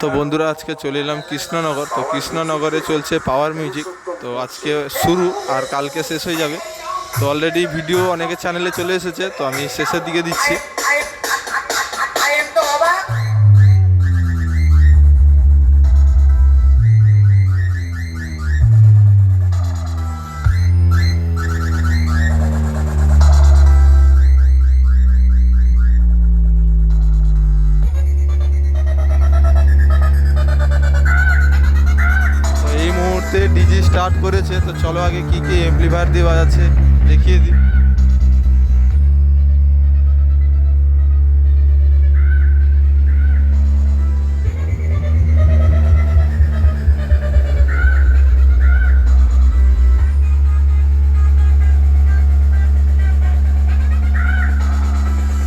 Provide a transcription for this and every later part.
তো বন্ধুরা, আজকে চলে এলাম কৃষ্ণনগর। তো কৃষ্ণনগরে চলছে পাওয়ার মিউজিক তো আজকে শুরু আর কালকে শেষ হয়ে যাবে। তো অলরেডি ভিডিও অনেকের চ্যানেলে চলে এসেছে। তো আমি শেষের দিকে দিচ্ছি। স্টার্ট করেছে তো চলো আগে কি কি এমপ্লিফায়ার দিয়ে বাজাচ্ছে দেখিয়ে দিই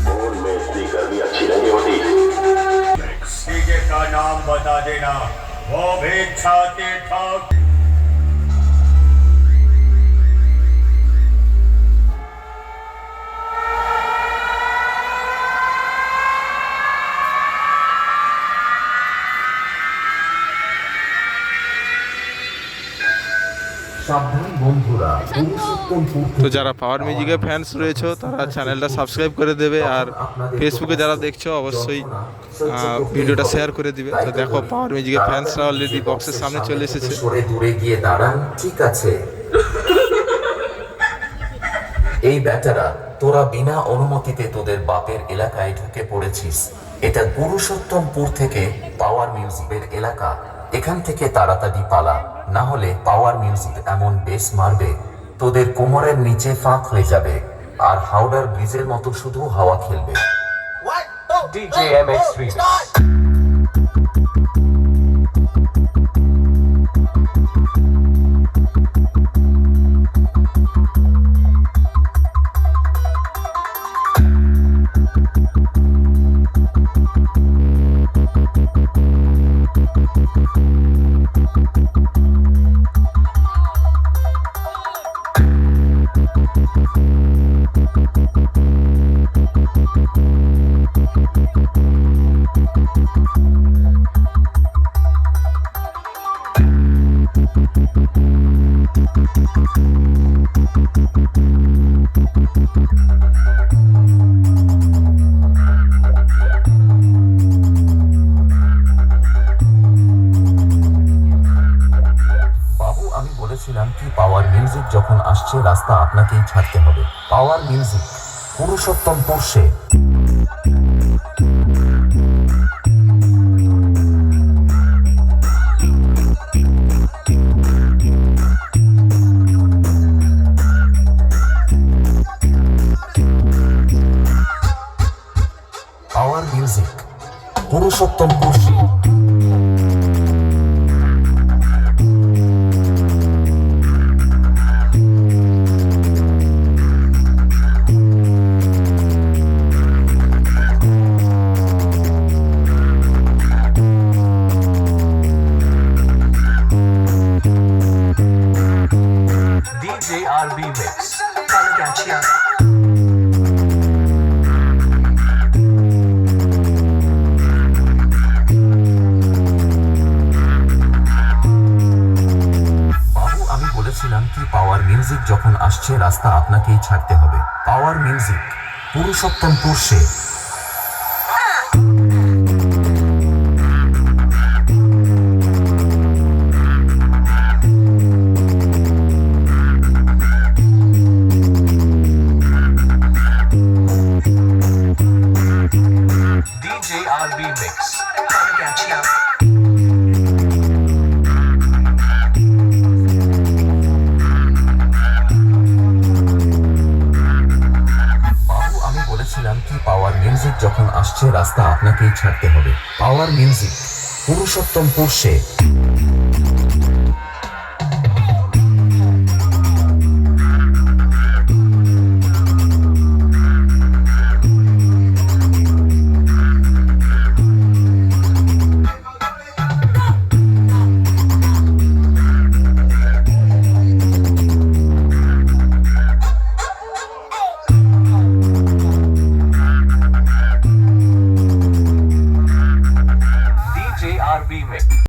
फोन में इतनी गर्मी अच्छी नहीं होती डीजे का नाम बता देना वो भी छाती ठोक তো যারা পাওয়ার মিউজিকের ফ্যান্স রয়েছে তারা চ্যানেলটা সাবস্ক্রাইব করে দেবে আর ফেসবুকে যারা দেখছ অবশ্যই ভিডিওটা শেয়ার করে দিবে। তো দেখো পাওয়ার মিউজিকের ফ্যান্সরা অলরেডি বক্সের সামনে চলে এসেছে। সরে দূরে গিয়ে দাঁড়ান ঠিক আছে। এই বেটারা তোরা বিনা অনুমতিতে তোদের বাপের এলাকায় ঢুকে পড়েছিস। এটা পুরুষোত্তমপুর থেকে পাওয়ার মিউজিকের এলাকা। এখান থেকে তাড়াতাড়ি পালা। না হলে পাওয়ার মিউজিক এমন বেশ মারবে তোদের কোমরের নিচে ফাঁক হয়ে যাবে আর হাওড়ার ব্রিজের মতো শুধু হাওয়া খেলবে। DJ MX3 বাবু বলেছিলাম কি পাওয়ার মিউজিক যখন আসছে, রাস্তা আপনাকেই ছাড়তে হবে। পাওয়ার মিউজিক পুরুষোত্তম পড়ছে পাওয়ার মিউজিক বলেছিলাম কি পাওয়ার মিউজিক যখন আসছে রাস্তা আপনাকেই ছাড়তে হবে। পাওয়ার মিউজিক পুরুষোত্তম পড়ছে আমি বলেছিলাম কি পাওয়ার মিউজিক যখন আসছে, রাস্তা আপনাকেই ছাড়তে হবে। পাওয়ার মিউজিক পুরুষোত্তম পড়ছে